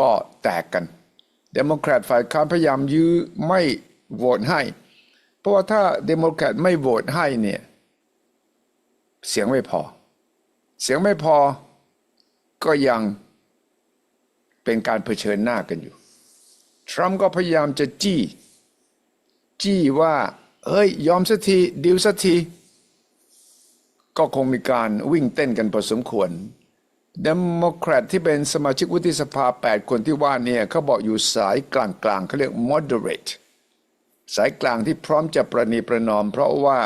ก็แตกกันเดโมแครตฝ่ายค้านพยายามยื้อไม่โหวตให้ เพราะว่าถ้าเดโมแครตไม่โหวตให้เนี่ยเสียงไม่พอ เสียงไม่พอก็ยังเป็นการเผชิญหน้ากันอยู่ ทรัมป์ก็พยายามจะจี้ จี้ว่า เฮ้ย ยอมสักทีดิวสักที ก็คงมีการวิ่งเต้นกันพอสมควร เดโมแครตที่เป็นสมาชิกวุฒิสภา 8 คนที่ว่าเนี่ยเขาบอกอยู่สายกลางๆเขาเรียก moderate สายกลางที่พร้อมจะประนีประนอม เพราะว่า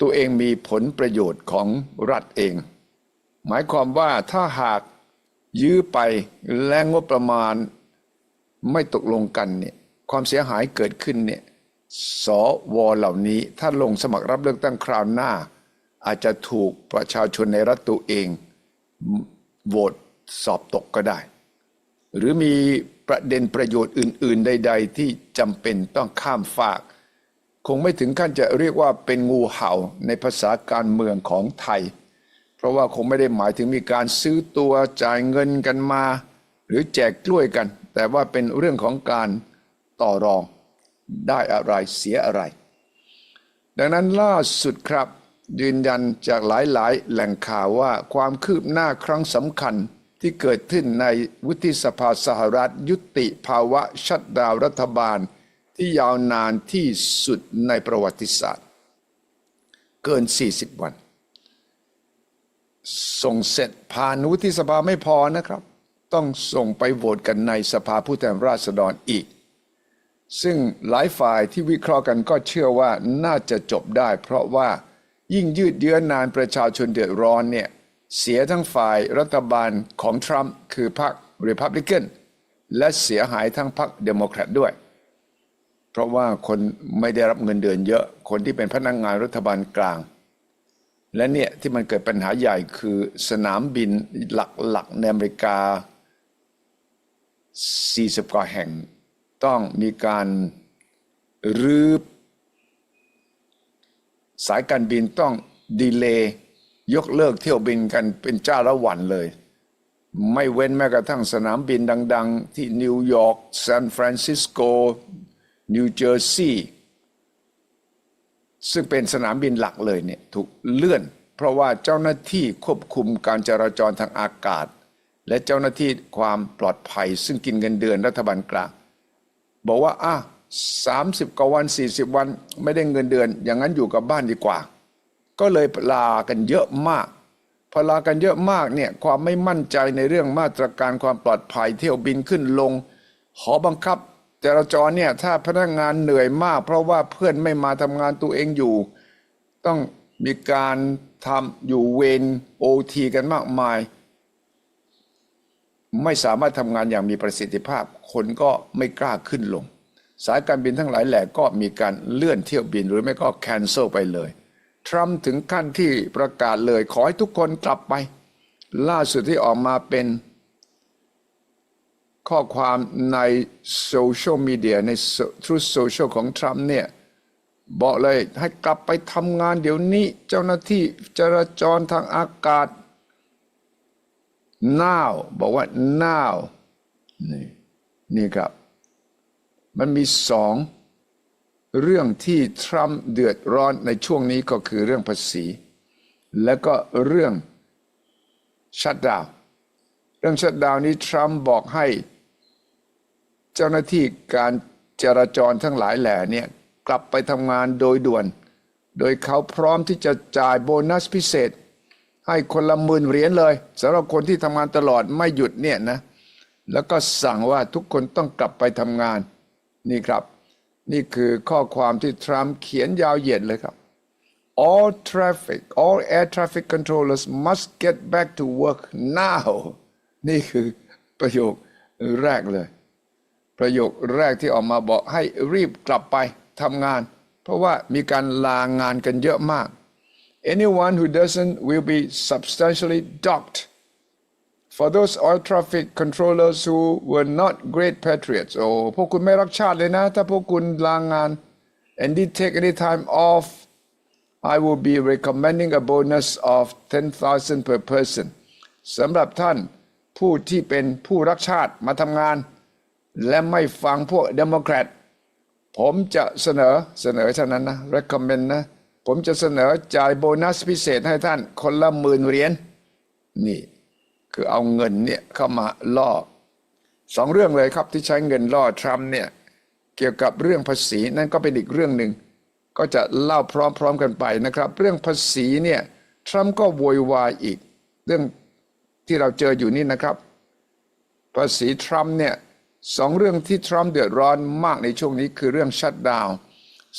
ตัวเองมีผลประโยชน์ของรัฐเอง หมายความว่าถ้าหากยื้อไปและงบประมาณไม่ตกลงกันเนี่ยความเสียหายเกิดขึ้นเนี่ยสวเหล่านี้ถ้าลงสมัครรับเลือกตั้งคราวหน้า อาจจะถูกประชาชนในรัฐตัวเอง โหวตสอบตกก็ได้ หรือมีประเด็นประโยชน์อื่น ๆ ใด ๆ ที่จำเป็นต้องข้ามฝาก คงไม่ถึงขั้นจะเรียกว่าเป็นงูเห่าในภาษาการเมืองของไทย เพราะว่าคงไม่ได้หมายถึงมีการซื้อตัวจ่ายเงินกันมา หรือแจกกล้วยกัน แต่ว่าเป็นเรื่องของการต่อรองได้อะไรเสียอะไร ดังนั้นล่าสุดครับ ยืนยันจากหลายๆ แหล่งข่าวว่าความคืบหน้าครั้งสำคัญที่เกิดขึ้นในวุฒิสภาสหรัฐยุติภาวะชัดดาวรัฐบาลที่ยาวนานที่สุดในประวัติศาสตร์ เกิน 40 วัน ส่งเสร็จผ่านวุฒิสภาไม่พอนะครับ ต้องส่งไปโหวตกันในสภาผู้แทนราษฎรอีก ซึ่งหลายฝ่ายที่วิเคราะห์กันก็เชื่อว่าน่าจะจบได้ เพราะว่า ยิ่งยืดเยื้อนานประชาชนเดือดร้อนเนี่ยเสียทั้งฝ่ายรัฐบาลของทรัมป์คือพรรครีพับลิกันและเสียหายทั้งพรรคเดโมแครตด้วย เพราะว่าคนไม่ได้รับเงินเดือนเยอะคนที่เป็นพนักงงานรัฐบาลกลาง และเนี่ยที่มันเกิดปัญหาใหญ่คือสนามบินหลักๆในอเมริกา 40 กว่าแห่ง ต้องมีการรื้อ สายการบินต้องดีเลย์ยกเลิกเที่ยวบินกันเป็นจ้าละวันเลย ไม่เว้นแม้กระทั่งสนามบินดัง ๆ ที่นิวยอร์กซานฟรานซิสโก นิวเจอร์ซีย์ซึ่งเป็นสนามบินหลักเลยเนี่ยถูกเลื่อน เพราะว่าเจ้าหน้าที่ควบคุมการจราจรทางอากาศ และเจ้าหน้าที่ความปลอดภัย ซึ่งกินเงินเดือนรัฐบาลกลางบอกว่าอะ สามสิบกว่าวันสี่สิบวัน ไม่ได้เงินเดือน อย่างนั้นอยู่กับบ้านดีกว่า ก็เลยลากันเยอะมากพอลากันเยอะมากเนี่ยความไม่มั่นใจในเรื่องมาตรการความปลอดภัยเที่ยวบินขึ้นลง หอบังคับจราจรเนี่ยถ้าพนักงานเหนื่อยมาก เพราะว่าเพื่อนไม่มาทำงานตัวเองอยู่ ต้องมีการทำอยู่เวรโอทีกันมากมาย ไม่สามารถทำงานอย่างมีประสิทธิภาพ คนก็ไม่กล้าขึ้นลง สายการบินทั้งหลายแหล่ก็มีการเลื่อนเที่ยวบินหรือไม่ก็แคนเซิลไปเลย ทรัมป์ถึงขั้นที่ประกาศเลยขอให้ทุกคนกลับไป ล่าสุดที่ออกมาเป็นข้อความในโซเชียลมีเดียในทรูโซเชียลของทรัมป์เนี่ยบอกเลยให้กลับไปทำงานเดี๋ยวนี้เจ้าหน้าที่จราจรทางอากาศ now บอกว่า now นี่นี่ครับ มันมีสองเรื่องที่ทรัมป์เดือดร้อนในช่วงนี้ก็คือเรื่องภาษี และก็เรื่องชัดดาวเรื่องชัดดาวนี้ทรัมป์บอกให้ เจ้าหน้าที่การจราจรทั้งหลายแหล่เนี่ยกลับไปทำงานโดยด่วน โดยเขาพร้อมที่จะจ่ายโบนัสพิเศษ ให้คนละหมื่นเหรียญเลยสำหรับคนที่ทำงานตลอดไม่หยุดเนี่ยนะแล้วก็สั่งว่าทุกคนต้องกลับไปทำงาน นี่ครับ นี่คือข้อความที่ทรัมป์เขียนยาวเหยียดเลยครับ all traffic all air traffic controllers must get back to work now นี่คือประโยคแรกเลย ประโยคแรกที่ออกมาบอกให้รีบกลับไปทำงาน เพราะว่ามีการลางานกันเยอะมาก anyone who doesn't will be substantially docked for those oil traffic controllers who were not great patriots โอ้พวกคุณไม่รักชาติเลยนะ ถ้าพวกคุณลางงาน and did take any time off I will be recommending a bonus of 10,000 per person สำหรับท่านผู้ที่เป็นผู้รักชาติมาทำงาน และไม่ฟังพวกเดโมแครตผมจะเสนอเสนอเท่านั้นนะ recommend นะ ผมจะเสนอจ่ายโบนัสพิเศษให้ท่านคนละหมื่นเหรียญนี่ คือเอาเงินเนี่ยเข้ามาล่อสองเรื่องเลยครับที่ใช้เงินล่อทรัมป์เนี่ยเกี่ยวกับเรื่องภาษีนั่นก็เป็นอีกเรื่องหนึ่งก็จะเล่าพร้อมๆกันไปนะครับ เรื่องภาษีเนี่ยทรัมป์ก็โวยวายอีก เรื่องที่เราเจออยู่นี่นะครับ ภาษีทรัมป์เนี่ยสองเรื่องที่ทรัมป์เดือดร้อนมากในช่วงนี้คือเรื่องชัดดาว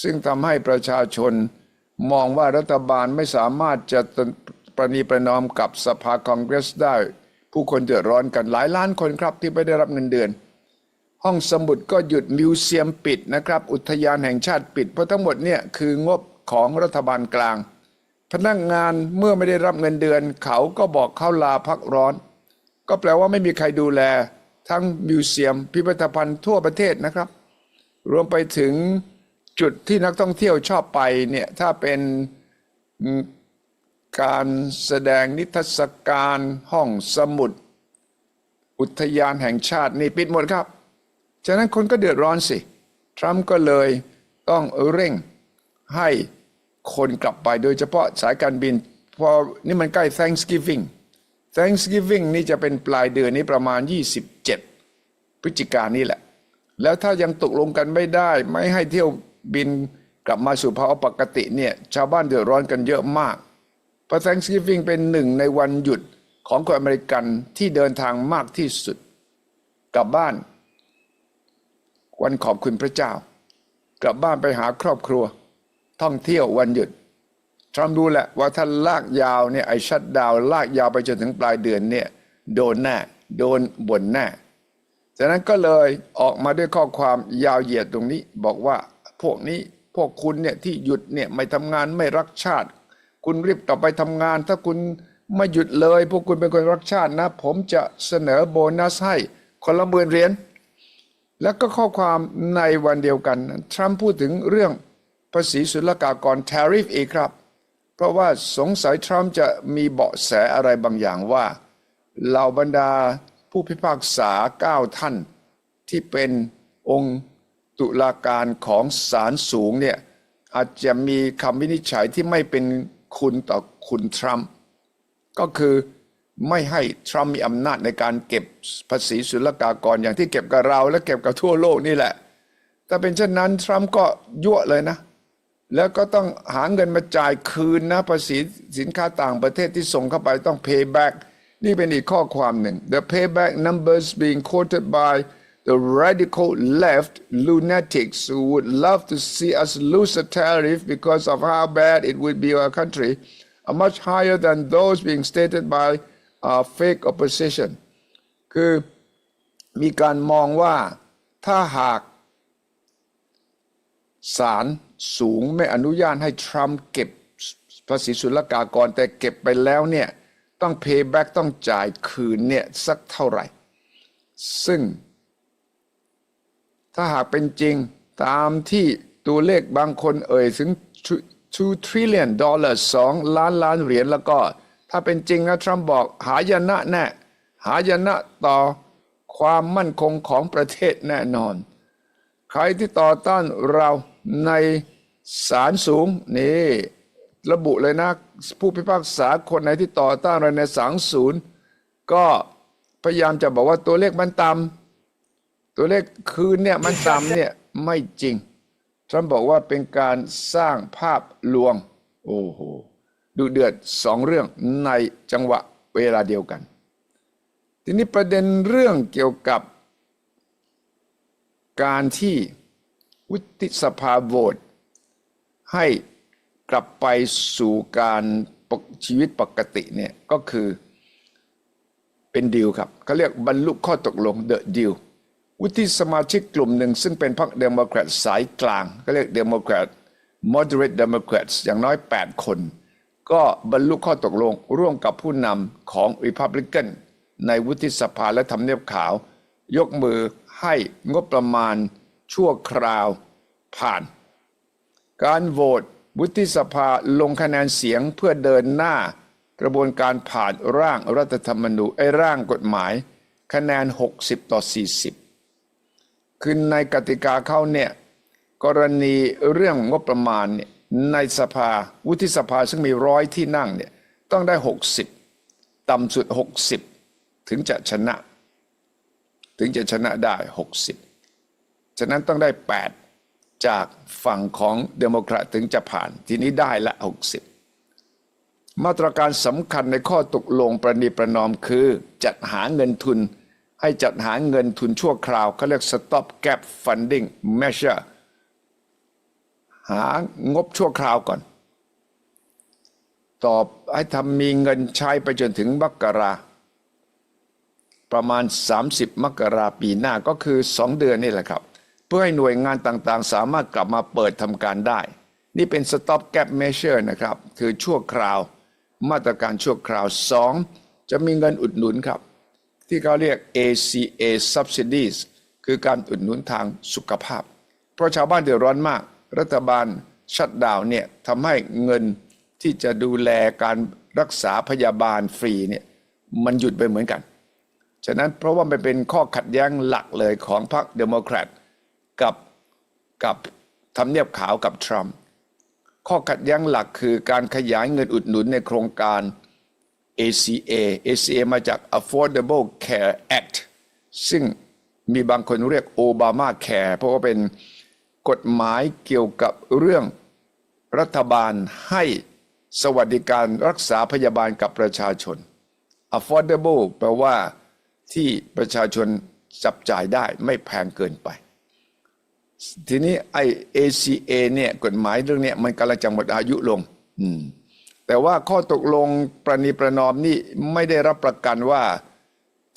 ซึ่งทำให้ประชาชนมองว่ารัฐบาลไม่สามารถจะประนีประนอมกับสภาคองเกรสได้ ผู้คนเดือดร้อนกันหลายล้านคนครับที่ไม่ได้รับเงินเดือน ห้องสมุดก็หยุดมิวเซียมปิดนะครับ อุทยานแห่งชาติปิด เพราะทั้งหมดเนี่ยคืองบของรัฐบาลกลาง พนักงานเมื่อไม่ได้รับเงินเดือน เขาก็บอกเข้าลาพักร้อน ก็แปลว่าไม่มีใครดูแล ทั้งมิวเซียม พิพิธภัณฑ์ทั่วประเทศนะครับ รวมไปถึงจุดที่นักท่องเที่ยวชอบไปเนี่ยถ้าเป็น การแสดงนิทรรศการห้องสมุด อุทยานแห่งชาตินี่ปิดหมดครับ ฉะนั้นคนก็เดือดร้อนสิ ทรัมป์ก็เลยต้องเร่งให้คนกลับไปโดยเฉพาะสายการบินพอนี่มันใกล้ Thanksgiving Thanksgiving นี่จะเป็นปลายเดือนนี้ประมาณ 27 พฤศจิกายนนี่แหละ แล้วถ้ายังตกลงกันไม่ได้ ไม่ให้เที่ยวบินกลับมาสู่ภาวะปกติเนี่ยชาวบ้านเดือดร้อนกันเยอะมาก ราะ Thanksgiving เป็นหนึ่งในวันหยุดของคนอเมริกันที่เดินทางมากที่สุด กลับบ้าน วันขอบคุณพระเจ้า กลับบ้านไปหาครอบครัว ท่องเที่ยววันหยุดทรัมป์รู้แหละว่าถ้าลากยาวเนี่ยไอชัดดาวลากยาวไปจนถึงปลายเดือนเนี่ยโดนแน่โดนบ่นแน่จากนั้นก็เลยออกมาด้วยข้อความยาวเหยียดตรงนี้ บอกว่าพวกนี้พวกคุณเนี่ยที่หยุดเนี่ยไม่ทำงานไม่รักชาติ คุณรีบกลับไปทำงาน ถ้าคุณไม่หยุดเลย พวกคุณเป็นคนรักชาตินะ ผมจะเสนอโบนัสให้คนละหมื่นเหรียญแล้วก็ข้อความในวันเดียวกัน ทรัมป์พูดถึงเรื่องภาษีศุลกากร tariff อีกครับ เพราะว่าสงสัยทรัมป์จะมีเบาะแสอะไรบางอย่างว่าเหล่าบรรดาผู้พิพากษาเก้าท่าน ที่เป็นองค์ตุลาการของศาลสูงเนี่ยอาจจะมีคำวินิจฉัยที่ไม่เป็น คุณต่อคุณทรัมป์ก็คือไม่ให้ทรัมป์มีอำนาจในการเก็บภาษีศุลกากรอย่างที่เก็บกับเรา และเก็บกับทั่วโลกนี่แหละถ้าเป็นเช่นนั้นทรัมป์ก็ยั่วเลยนะ แล้วก็ต้องหาเงินมาจ่ายคืนนะภาษีสินค้าต่างประเทศที่ส่งเข้าไปต้อง pay back นี่เป็นอีกข้อความหนึ่ง The payback numbers being quoted by the radical left lunatics who would love to see us lose a tariff because of how bad it would be our country are much higher than those being stated by uh, fake opposition คือมีการมองว่าถ้าหากศาลสูงไม่อนุญาตให้ทรัมป์เก็บภาษีศุลกากรแต่เก็บไปแล้วเนี่ย ต้อง pay back ต้องจ่ายคืนเนี่ย สักเท่าไหร่ ซึ่ง ถ้าหากเป็นจริงตามที่ตัวเลขบางคนเอ่ยถึง 2 trillion dollars 2 ล้านล้านเหรียญแล้วก็ ถ้าเป็นจริงนะทรัมป์บอกหายนะแน่หายนะต่อความมั่นคงของประเทศแน่นอน ใครที่ต่อต้านเราในศาลสูงนี่ระบุเลยนะ ผู้พิพากษาคนไหนที่ต่อต้านเราในศาลสูงก็พยายามจะบอกว่าตัวเลขมันต่ำ ตัวเลขคืนเนี่ยมันต่ำเนี่ยไม่จริงทรัมป์บอกว่าเป็นการสร้างภาพลวง โอ้โหดูเดือดสองเรื่องในจังหวะเวลาเดียวกัน ทีนี้ประเด็นเรื่องเกี่ยวกับ การที่วุฒิสภาโหวตให้กลับไปสู่การปกชีวิตปกติเนี่ยก็คือเป็นดีลครับเขาเรียกบรรลุข้อตกลง The Deal วุฒิสมาชิกกลุ่มหนึ่ง ซึ่งเป็นพรรคเดโมแครตสายกลาง ก็เรียกเดโมแครต moderate Democrats อย่างน้อย 8 คน ก็บรรลุข้อตกลงร่วมกับผู้นำของ Republican ในวุฒิสภาและทำเนียบขาว ยกมือให้งบประมาณชั่วคราวผ่าน การโหวตวุฒิสภาลงคะแนนเสียงเพื่อเดินหน้ากระบวนการผ่านร่างรัฐธรรมนูญไอ้ร่างกฎหมาย คะแนน 60 ต่อ 40 คือในกติกาเขาเนี่ยกรณีเรื่องงบประมาณเนี่ยในสภาวุฒิสภาซึ่งมีร้อยที่นั่งเนี่ยต้องได้ 60 ต่ำสุด 60 ถึงจะชนะ ถึงจะชนะได้ 60 ฉะนั้นต้องได้ 8 จากฝั่งของเดโมแครตถึงจะผ่าน ทีนี้ได้ละ 60 มาตรการสำคัญในข้อตกลงประนีประนอมคือจัดหาเงินทุน ให้จัดหาเงินทุนชั่วคราวเขาเรียก stop gap funding measure หางบชั่วคราวก่อน ตอบให้ทำมีเงินใช้ไปจนถึงมกรา ประมาณ 30 มกราปีหน้าก็คือ 2 เดือนนี่แหละครับ เพื่อให้หน่วยงานต่างๆ สามารถกลับมาเปิดทำการได้ นี่เป็น stop gap measure นะครับ คือชั่วคราว มาตรการชั่วคราว 2 จะมีเงินอุดหนุนครับ ที่เขาเรียก ACA subsidies คือการอุดหนุนทางสุขภาพ เพราะชาวบ้านเดือดร้อนมาก รัฐบาลชัดดาวเนี่ยทำให้เงินที่จะดูแลการรักษาพยาบาลฟรีเนี่ยมันหยุดไปเหมือนกัน ฉะนั้นเพราะว่ามันเป็นข้อขัดแย้งหลักเลยของพรรคเดโมแครตกับกับทำเนียบขาวกับทรัมป์ข้อขัดแย้งหลักคือการขยายเงินอุดหนุนในโครงการ ACA ACA มาจาก Affordable Care Act ซึ่งมีบางคนเรียก Obama Care เพราะว่าเป็นกฎหมายเกี่ยวกับเรื่องรัฐบาลให้สวัสดิการรักษาพยาบาลกับประชาชน Affordable แปลว่าที่ประชาชนจับจ่ายได้ไม่แพงเกินไป ทีนี้ไอ ACA เนี่ยกฎหมายเรื่องเนี้ยมันกำลังจะหมดอายุลง อืม แต่ว่าข้อตกลงประนีประนอมนี่ไม่ได้รับประกันว่า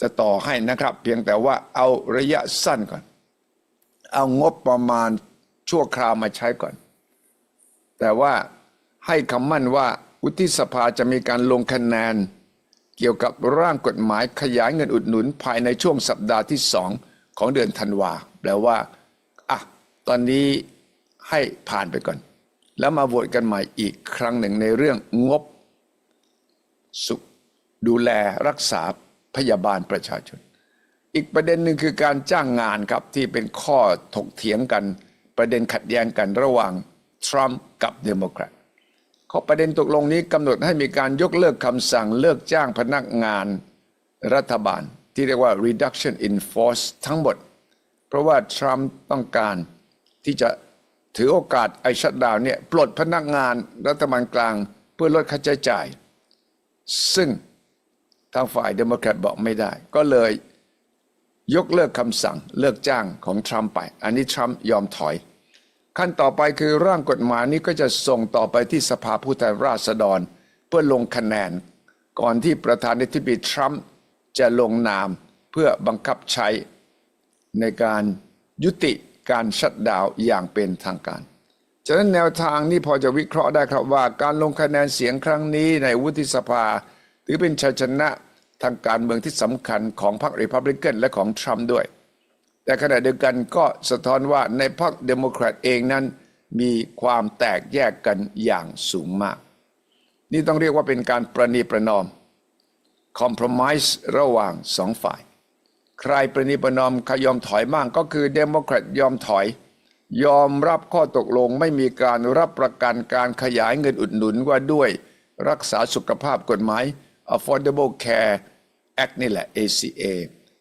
จะต่อให้นะครับ เพียงแต่ว่าเอาระยะสั้นก่อน เอางบประมาณชั่วคราวมาใช้ก่อน แต่ว่าให้คำมั่นว่าวุฒิสภาจะมีการลงคะแนน เกี่ยวกับร่างกฎหมายขยายเงินอุดหนุนภายในช่วงสัปดาห์ที่สองของเดือนธันวาแปลว่าอะตอนนี้ให้ผ่านไปก่อน แล้วมาโหวตกันใหม่อีกครั้งหนึ่งในเรื่องงบ สุข ดูแลรักษาพยาบาลประชาชน อีกประเด็นหนึ่งคือการจ้างงานครับที่เป็นข้อถกเถียงกัน ประเด็นขัดแย้งกันระหว่างทรัมป์กับเดโมแครตข้อประเด็นตกลงนี้กำหนดให้มีการยกเลิกคำสั่งเลิกจ้างพนักงานรัฐบาล ที่เรียกว่า reduction in force ทั้งหมด เพราะว่าทรัมป์ต้องการที่จะ ถือโอกาสไอชัดดาวเนี่ยปลดพนักงานรัฐบาลกลางเพื่อลดค่าใช้จ่าย ซึ่งทางฝ่ายเดโมแครตบอกไม่ได้ ก็เลยยกเลิกคำสั่งเลิกจ้างของทรัมป์ไป อันนี้ทรัมป์ยอมถอย ขั้นต่อไปคือร่างกฎหมายนี้ก็จะส่งต่อไปที่สภาผู้แทนราษฎร เพื่อลงคะแนน ก่อนที่ประธานาธิบดีทรัมป์จะลงนามเพื่อบังคับใช้ในการยุติ การชัดดาวอย่างเป็นทางการ ฉะนั้นแนวทางนี้พอจะวิเคราะห์ได้ครับว่า การลงคะแนนเสียงครั้งนี้ในวุฒิสภา ถือเป็นชัยชนะทางการเมืองที่สำคัญของพรรครีพับลิกันและของทรัมป์ด้วย แต่ขณะเดียวกันก็สะท้อนว่าในพรรคเดโมแครตเองนั้น มีความแตกแยกกันอย่างสูงมาก นี่ต้องเรียกว่าเป็นการประนีประนอมคอม p r o m i s e ระหว่างสองฝ่าย ใครประนีประนอมใครยอมถอยบ้างก็คือเดโมแครตยอมถอย ยอมรับข้อตกลงไม่มีการรับประกันการขยายเงินอุดหนุนว่าด้วยรักษาสุขภาพกฎหมาย Affordable Care Act นี่แหละ ACA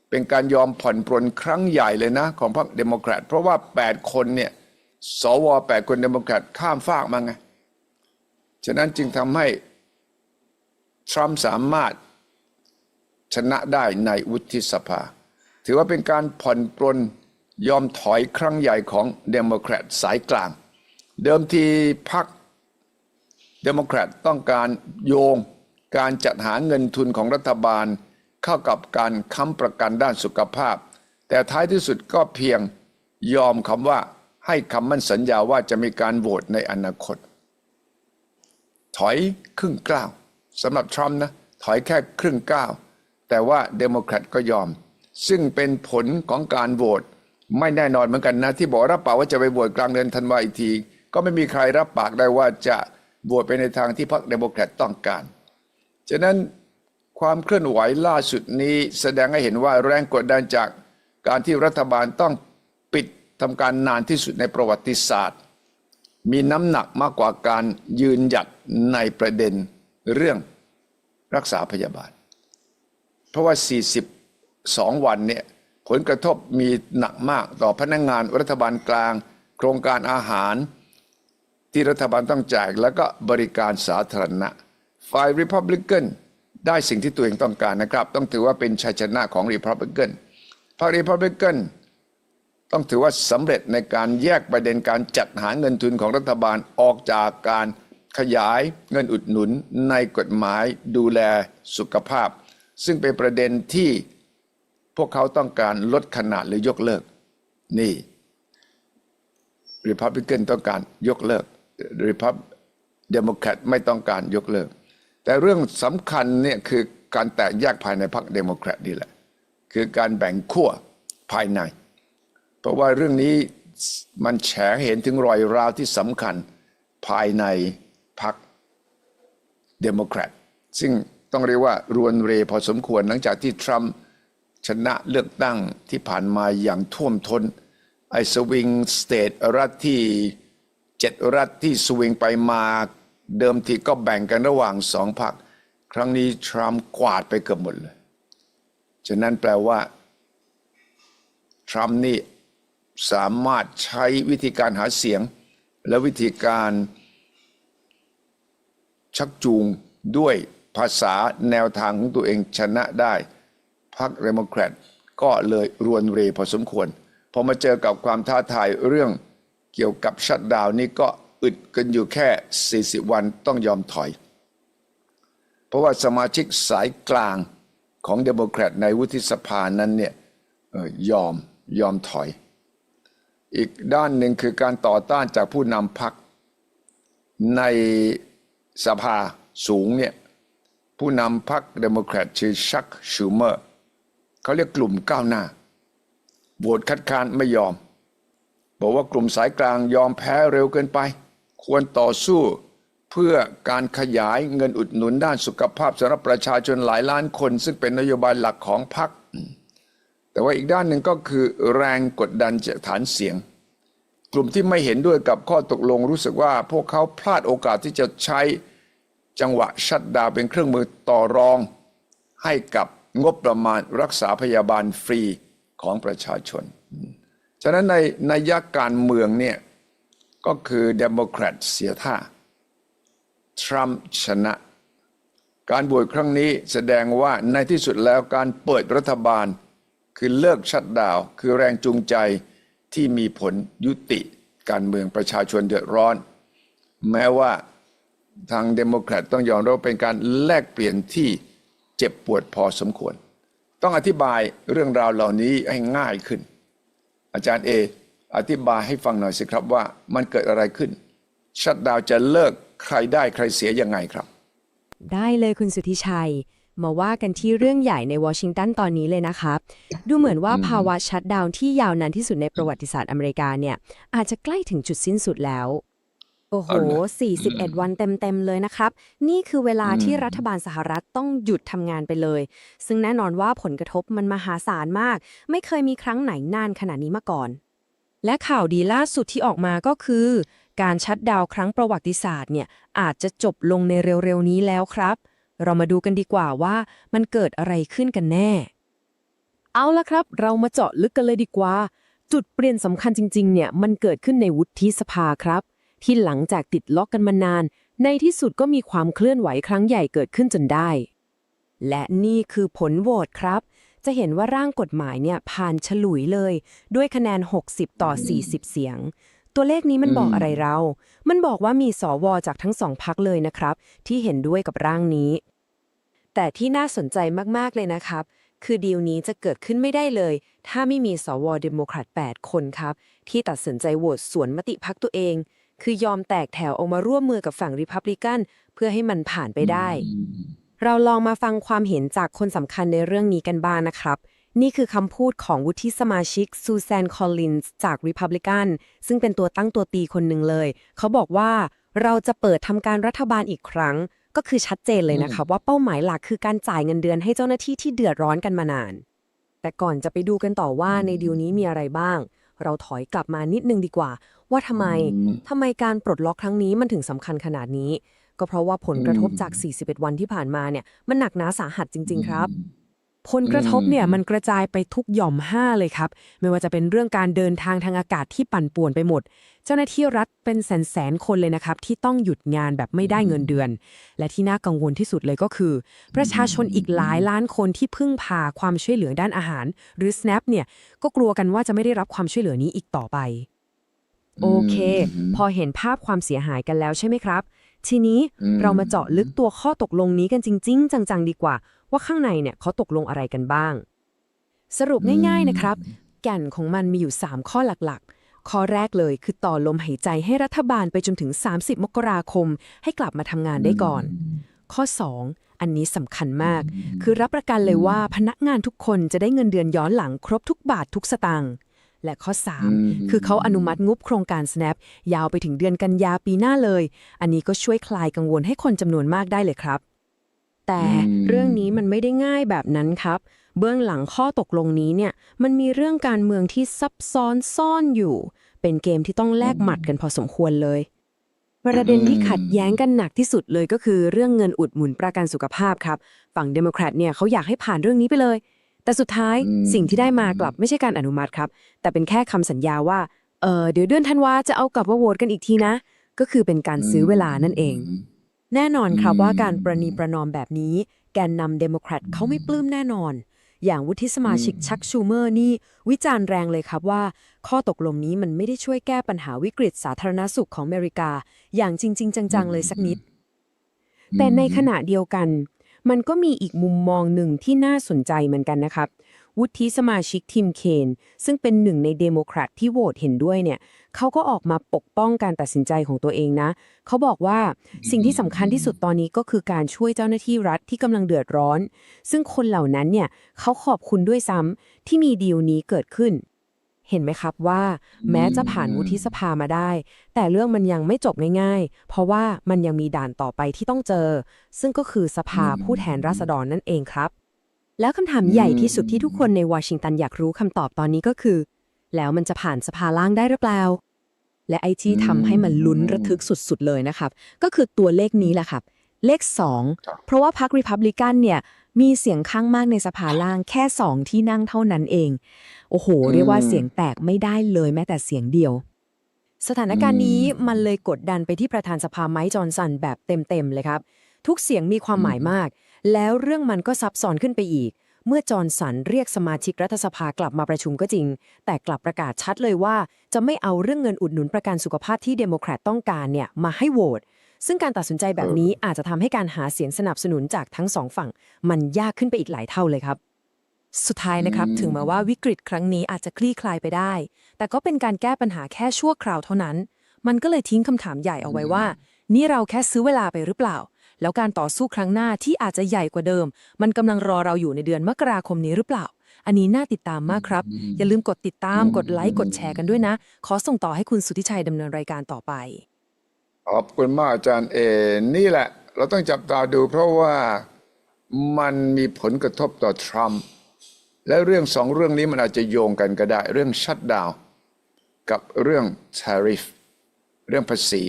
เป็นการยอมผ่อนปรนครั้งใหญ่เลยนะ ของพรรคเดโมแครตเพราะว่า 8 คนเนี่ยสว 8 คนเดโมแครตข้ามฟากมาไง ฉะนั้นจึงทำให้ทรัมป์สามารถชนะได้ในวุฒิสภา ถือว่าเป็นการผ่อนปรนยอมถอยครั้งใหญ่ของเดโมแครตสายกลาง เดิมทีพรรคเดโมแครตต้องการโยงการจัดหาเงินทุนของรัฐบาลเข้ากับการค้ำประกันด้านสุขภาพ แต่ท้ายที่สุดก็เพียงยอมคำว่าให้คำมั่นสัญญาว่าจะมีการโหวตในอนาคต ถอยครึ่งก้าวสำหรับทรัมป์นะ ถอยแค่ครึ่งก้าวแต่ว่าเดโมแครตก็ยอม ซึ่งเป็นผลของการโหวตไม่แน่นอนเหมือนกันนะ ที่บอกรับปากว่าจะไปโหวตกลางเดือนธันวาอีกที ก็ไม่มีใครรับปากได้ว่าจะโหวตไปในทางที่พรรคเดโมแครตต้องการ ฉะนั้นความเคลื่อนไหวล่าสุดนี้แสดงให้เห็นว่าแรงกดดันจากการที่รัฐบาลต้องปิดทำการนานที่สุดในประวัติศาสตร์ มีน้ำหนักมากกว่าการยืนหยัดในประเด็นเรื่องรักษาพยาบาล เพราะว่า 42วันเนี่ยผลกระทบมีหนักมากต่อพนักงงานรัฐบาลกลาง โครงการอาหาร ที่รัฐบาลต้องจ่ายแล้วก็บริการสาธารณะฝ่ายริพับลิกันได้สิ่งที่ตัวเองต้องการนะครับ ต้องถือว่าเป็นชัยชนะของริพับลิกันพรรคริพับลิกันต้องถือว่าสำเร็จในการแยกประเด็นการจัดหาเงินทุนของรัฐบาลออกจากการขยายเงินอุดหนุนในกฎหมายดูแลสุขภาพ ซึ่งเป็นประเด็นที่ พวกเขาต้องการลดขนาดหรือยกเลิก นี่ริพับลิกันต้องการยกเลิกริพับเดโมแครตไม่ต้องการยกเลิก แต่เรื่องสำคัญเนี่ยคือการแตกแยกภายในพรรคเดโมแครตนี่แหละ คือการแบ่งขั้วภายใน เพราะว่าเรื่องนี้มันแฉเห็นถึงรอยร้าวที่สำคัญภายในพรรคเดโมแครตซึ่งต้องเรียกว่ารวนเรพอสมควรหลังจากที่ทรัมป์ ชนะเลือกตั้งที่ผ่านมาอย่างท่วมทน้นไอ้สวิงสเตทรัฐที่เจ็ดรัฐที่สวิงไปมาเดิมทีก็แบ่งกันระหว่างสองพรรคครั้งนี้ทรัมป์กวาดไปเกือบหมดเลย ฉะนั้นแปลว่า ทรัมป์นี่สามารถใช้วิธีการหาเสียง และวิธีการชักจูงด้วยภาษาแนวทางของตัวเองชนะได้ พรรคเดโมแครตก็เลยรวนเรพอสมควรพอมาเจอกับความท้าทายเรื่องเกี่ยวกับชัดดาวนี้ก็อึดกันอยู่แค่ 40 วันต้องยอมถอย เพราะว่าสมาชิกสายกลางของเดโมแครตในวุฒิสภานั้นเนี่ยยอมยอมถอย อีกด้านหนึ่งคือการต่อต้านจากผู้นำพรรคในสภาสูงเนี่ยผู้นำพรรคเดโมแครตชื่อชักชูเมอร์ เขาเรียกกลุ่มก้าวหน้าโหวตคัดค้านไม่ยอม บอกว่ากลุ่มสายกลางยอมแพ้เร็วเกินไป ควรต่อสู้เพื่อการขยายเงินอุดหนุนด้านสุขภาพสำหรับประชาชนหลายล้านคน ซึ่งเป็นนโยบายหลักของพรรคแต่ว่าอีกด้านหนึ่งก็คือแรงกดดันจากฐานเสียง กลุ่มที่ไม่เห็นด้วยกับข้อตกลงรู้สึกว่าพวกเขาพลาดโอกาสที่จะใช้จังหวะชัดดาวเป็นเครื่องมือต่อรองให้กับ งบประมาณรักษาพยาบาลฟรีของประชาชน ฉะนั้นในนัยการเมืองเนี่ยก็คือเดโมแครตเสียท่า ทรัมป์ชนะ การโหวตครั้งนี้แสดงว่าในที่สุดแล้วการเปิดรัฐบาล คือเลิกชัดดาวคือแรงจูงใจที่มีผลยุติการเมืองประชาชนเดือดร้อน แม้ว่าทางเดโมแครตต้องยอมรับเป็นการแลกเปลี่ยนที่ เจ็บปวดพอสมควร ต้องอธิบายเรื่องราวเหล่านี้ให้ง่ายขึ้น อาจารย์เออธิบายให้ฟังหน่อยสิครับว่ามันเกิดอะไรขึ้น ชัดดาวน์จะเลิกใครได้ใครเสียยังไงครับ ได้เลยคุณสุทธิชัย มาว่ากันที่เรื่องใหญ่ในวอชิงตันตอนนี้เลยนะครับ ดูเหมือนว่าภาวะชัดดาวน์ที่ยาวนานที่สุดในประวัติศาสตร์อเมริกาเนี่ยอาจจะใกล้ถึงจุดสิ้นสุดแล้วโอ้โหเอาล่ะ41 วันเต็ม ๆ เลยนะครับ นี่คือเวลาที่รัฐบาลสหรัฐต้องหยุดทำงานไปเลย ซึ่งแน่นอนว่าผลกระทบมันมหาศาลมาก ไม่เคยมีครั้งไหนนานขนาดนี้มาก่อน และข่าวดีล่าสุดที่ออกมาก็คือ การชัดดาวน์ครั้งประวัติศาสตร์เนี่ยอาจจะจบลงในเร็ว ๆ นี้แล้วครับ เรามาดูกันดีกว่าว่ามันเกิดอะไรขึ้นกันแน่ เอาละครับ เรามาเจาะลึกกันเลยดีกว่า จุดเปลี่ยนสำคัญจริง ๆ เนี่ยมันเกิดขึ้นในวุฒิสภาครับ ที่หลังจากติดล็อกกันมานาน ในที่สุดก็มีความเคลื่อนไหวครั้งใหญ่เกิดขึ้นจนได้ และนี่คือผลโหวตครับ จะเห็นว่าร่างกฎหมายเนี่ยผ่านฉลุยเลย ด้วยคะแนน 60 ต่อ 40 เสียง ตัวเลขนี้มันบอกอะไรเรา มันบอกว่ามีสวจากทั้งสองพักเลยนะครับ ที่เห็นด้วยกับร่างนี้ แต่ที่น่าสนใจมากๆเลยนะครับคือดีลนี้จะเกิดขึ้นไม่ได้เลย ถ้าไม่มีสวเดโมแครต8 คนครับ ที่ตัดสินใจโหวตสวนมติพักตัวเอง คือยอมแตกแถวออกมาร่วมมือกับฝั่งริพับลิกันเพื่อให้มันผ่านไปได้ เราลองมาฟังความเห็นจากคนสำคัญในเรื่องนี้กันบ้างนะครับ นี่คือคำพูดของวุฒิสมาชิกซูซานคอลลินส์จากริพับลิกันซึ่งเป็นตัวตั้งตัวตีคนหนึ่งเลย เขาบอกว่าเราจะเปิดทำการรัฐบาลอีกครั้ง ก็คือชัดเจนเลยนะครับว่าเป้าหมายหลักคือการจ่ายเงินเดือนให้เจ้าหน้าที่ที่เดือดร้อนกันมานาน แต่ก่อนจะไปดูกันต่อว่าในดีลนี้มีอะไรบ้าง เราถอยกลับมานิดนึงดีกว่า ว่าทำไมทำไมการปลดล็อกครั้งนี้มันถึงสำคัญขนาดนี้ ก็เพราะว่าผลกระทบจาก 41 วันที่ผ่านมาเนี่ยมันหนักหนาสาหัสจริง ๆ ครับผลกระทบเนี่ยมันกระจายไปทุกหย่อมห้าเลยครับ ไม่ว่าจะเป็นเรื่องการเดินทางทางอากาศที่ปั่นป่วนไปหมด เจ้าหน้าที่รัฐเป็นแสนแสนๆคนเลยนะครับ ที่ต้องหยุดงานแบบไม่ได้เงินเดือน และที่น่ากังวลที่สุดเลยก็คือ ประชาชนอีกหลายล้านคนที่พึ่งพาความช่วยเหลือด้านอาหาร หรือ SNAP เนี่ยก็กลัวกันว่าจะไม่ได้รับความช่วยเหลือนี้อีกต่อไป โอเค พอเห็นภาพความเสียหายกันแล้วใช่ไหมครับ ทีนี้เรามาเจาะลึกตัวข้อตกลงนี้กันจริง ๆ จังๆ ดีกว่า ว่าข้างในเนี่ยเขาตกลงอะไรกันบ้าง สรุปง่าย ๆนะครับ แก่นของมันมีอยู่ 3 ข้อหลักๆ ข้อแรกเลยคือต่อลมหายใจให้รัฐบาลไปจนถึง 30 มกราคม ให้กลับมาทำงานได้ก่อน ข้อ 2 อันนี้สำคัญมาก คือรับประกันเลยว่าพนักงานทุกคนจะได้เงินเดือนย้อนหลังครบทุกบาททุกสตางค์และข้อ 3 คือเขาอนุมัติงบโครงการ SNAP ยาวไปถึงเดือนกันยาปีหน้าเลย อันนี้ก็ช่วยคลายกังวลให้คนจำนวนมากได้เลยครับ แต่เรื่องนี้มันไม่ได้ง่ายแบบนั้นครับ เบื้องหลังข้อตกลงนี้เนี่ยมันมีเรื่องการเมืองที่ซับซ้อนซ่อนอยู่ เป็นเกมที่ต้องแลกหมัดกันพอสมควรเลย ประเด็นที่ขัดแย้งกันหนักที่สุดเลยก็คือเรื่องเงินอุดหนุนประกันสุขภาพครับ ฝั่งเดโมแครตเนี่ยเขาอยากให้ผ่านเรื่องนี้ไปเลย แต่สุดท้ายสิ่งที่ได้มากลับไม่ใช่การอนุมัติครับ แต่เป็นแค่คำสัญญาว่าเออเดี๋ยวเดือนธันวาจะเอากลับมาโหวตกันอีกทีนะ ก็คือเป็นการซื้อเวลานั่นเอง แน่นอนครับว่าการประนีประนอมแบบนี้ แกนนำเดโมแครตเขาไม่ปลื้มแน่นอน อย่างวุฒิสมาชิกชักชูเมอร์นี่ วิจารณ์แรงเลยครับว่า ข้อตกลงนี้มันไม่ได้ช่วยแก้ปัญหาวิกฤตสาธารณสุขของอเมริกา อย่างจริง ๆ จัง ๆ เลยสักนิด แต่ในขณะเดียวกัน มันก็มีอีกมุมมองหนึ่งที่น่าสนใจเหมือนกันนะครับ วุฒิสมาชิกทีมเคน ซึ่งเป็นหนึ่งในเดโมแครตที่โหวตเห็นด้วยเนี่ย เขาก็ออกมาปกป้องการตัดสินใจของตัวเองนะ เขาบอกว่าสิ่งที่สำคัญที่สุดตอนนี้ก็คือการช่วยเจ้าหน้าที่รัฐที่กำลังเดือดร้อน ซึ่งคนเหล่านั้นเนี่ยเขาขอบคุณด้วยซ้ำที่มีดีลนี้เกิดขึ้น เห็นไหมครับว่า แม้จะผ่านวุฒิสภามาได้ แต่เรื่องมันยังไม่จบง่ายๆ เพราะว่ามันยังมีด่านต่อไปที่ต้องเจอ ซึ่งก็คือสภาผู้แทนราษฎรนั่นเองครับ แล้วคำถามใหญ่ที่สุดที่ทุกคนในวอชิงตันอยากรู้คำตอบตอนนี้ก็คือแล้วมันจะผ่านสภาล่างได้หรือเปล่า และไอที่ทำให้มันลุ้นระทึกสุดๆเลยนะครับ ก็คือตัวเลขนี้แหละครับ เลข 2 เพราะว่าพรรคริพับลิกันเนี่ยมีเสียงข้างมากในสภาล่างแค่ 2 ที่นั่งเท่านั้นเอง โอ้โห เรียกว่าเสียงแตกไม่ได้เลยแม้แต่เสียงเดียว สถานการณ์นี้มันเลยกดดันไปที่ประธานสภาไมค์จอห์นสันแบบเต็มๆเลยครับ ทุกเสียงมีความหมายมาก แล้วเรื่องมันก็ซับซ้อนขึ้นไปอีก เมื่อจอห์นสันเรียกสมาชิกรัฐสภากลับมาประชุมก็จริง แต่กลับประกาศชัดเลยว่า จะไม่เอาเรื่องเงินอุดหนุนประกันสุขภาพที่เดโมแครตต้องการเนี่ยมาให้โหวตซึ่งการตัดสินใจแบบนี้อาจจะทำให้การหาเสียงสนับสนุนจากทั้งสองฝั่ง มันยากขึ้นไปอีกหลายเท่าเลยครับ สุดท้ายนะครับ ถึงแม้ว่าวิกฤตครั้งนี้อาจจะคลี่คลายไปได้ แต่ก็เป็นการแก้ปัญหาแค่ชั่วคราวเท่านั้น มันก็เลยทิ้งคำถามใหญ่เอาไว้ว่า นี่เราแค่ซื้อเวลาไปหรือเปล่า แล้วการต่อสู้ครั้งหน้าที่อาจจะใหญ่กว่าเดิม มันกำลังรอเราอยู่ในเดือนมกราคมนี้หรือเปล่า อันนี้น่าติดตามมากครับ อย่าลืมกดติดตามกดไลค์กดแชร์กันด้วยนะ ขอส่งต่อให้คุณสุทธิชัยดำเนินรายการต่อไป ขอบคุณมากอาจารย์เอ นี่แหละ เราต้องจับตาดู เพราะว่ามันมีผลกระทบต่อทรัมป์และเรื่องสองเรื่องนี้มันอาจจะโยงกันก็ได้ เรื่องชัดดาวกับเรื่อง tariff เรื่องภาษี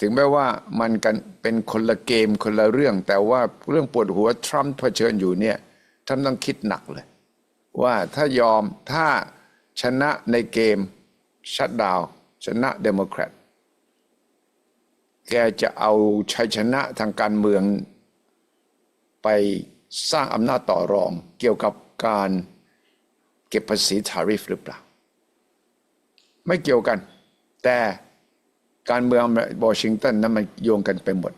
ถึงแม้ว่ามันกันเป็นคนละเกมคนละเรื่อง แต่ว่าเรื่องปวดหัวทรัมป์เผชิญอยู่เนี่ยทรัมป์ต้องคิดหนักเลย ว่าถ้ายอมถ้าชนะในเกมชัดดาวชนะเดโมแครตแกจะเอาชัยชนะทางการเมือง ไปสร้างอำนาจต่อรองเกี่ยวกับการเก็บภาษีทาริฟหรือเปล่า ไม่เกี่ยวกัน แต่ การเมืองวอชิงตันนั้นมันโยงกันไปหมด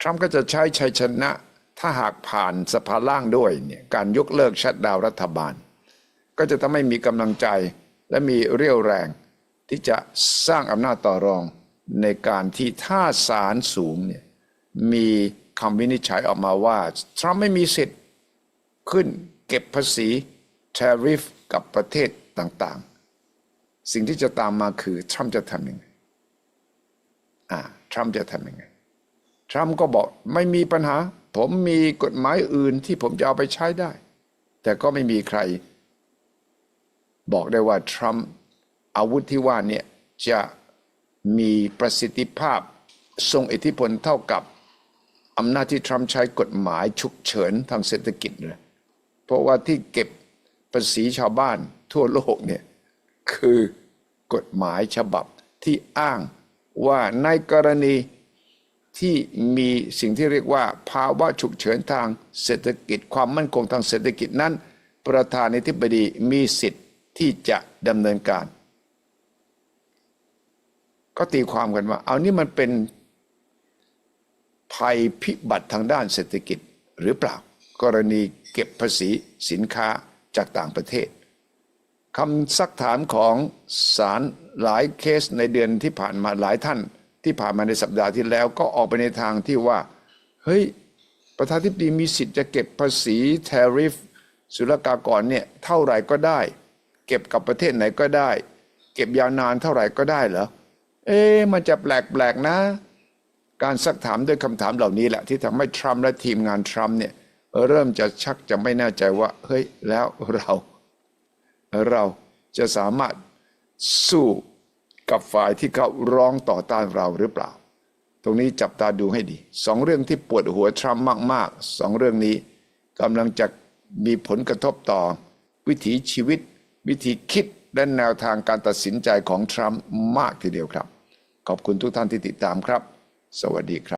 ทรัมป์ก็จะใช้ชัยชนะ ถ้าหากผ่านสภาล่างด้วยเนี่ยการยกเลิกชัดดาวรัฐบาล ก็จะทำให้มีกำลังใจและมีเรี่ยวแรง ที่จะสร้างอำนาจต่อรองในการที่ถ้าศาลสูงเนี่ยมีคำวินิจฉัยออกมาว่า ทรัมป์ไม่มีสิทธิ์ขึ้นเก็บภาษี tariff กับประเทศต่างๆ สิ่งที่จะตามมาคือ ทรัมป์จะทำยังไง อ่าทรัมป์จะทำยังไง ทรัมป์ก็บอกไม่มีปัญหา ผมมีกฎหมายอื่นที่ผมจะเอาไปใช้ได้ แต่ก็ไม่มีใคร บอกได้ว่าทรัมป์อาวุธที่ว่าเนี่ยจะมีประสิทธิภาพทรงอิทธิพลเท่ากับอำนาจที่ทรัมป์ใช้กฎหมายฉุกเฉินทางเศรษฐกิจเลยเพราะว่าที่เก็บภาษีชาวบ้านทั่วโลกเนี่ยคือกฎหมายฉบับที่อ้าง ว่าในกรณีที่มีสิ่งที่เรียกว่า ภาวะฉุกเฉินทางเศรษฐกิจความมั่นคงทางเศรษฐกิจนั้น ประธานาธิบดีมีสิทธิ์ที่จะดำเนินการ ก็ตีความกันว่า เอานี่มันเป็นภัยพิบัติทางด้านเศรษฐกิจหรือเปล่า กรณีเก็บภาษีสินค้าจากต่างประเทศ คำซักถามของศาลหลายเคสในเดือนที่ผ่านมาหลายท่าน ที่ผ่านมาในสัปดาห์ที่แล้วก็ออกไปในทางที่ว่า เฮ้ย ประธานาธิบดีมีสิทธิ์จะเก็บภาษีเทริฟศุลกากรเนี่ยเท่าไหร่ก็ได้ เก็บกับประเทศไหนก็ได้ เก็บยาวนานเท่าไหร่ก็ได้เหรอเอ๊มันจะแปลกๆนะ การซักถามด้วยคำถามเหล่านี้แหละที่ทำให้ทรัมป์และทีมงานทรัมป์เนี่ยเริ่มจะชักจะไม่แน่ใจว่าเฮ้ยแล้วเรา เราจะสามารถสู้กับฝ่ายที่เขาร้องต่อต้านเราหรือเปล่า ตรงนี้จับตาดูให้ดีสองเรื่องที่ปวดหัวทรัมป์มากๆสองเรื่องนี้กำลังจะมีผลกระทบต่อ วิถีชีวิต วิธีคิดและแนวทางการตัดสินใจของทรัมป์มากทีเดียวครับ ขอบคุณทุกท่านที่ติดตามครับ สวัสดีครับ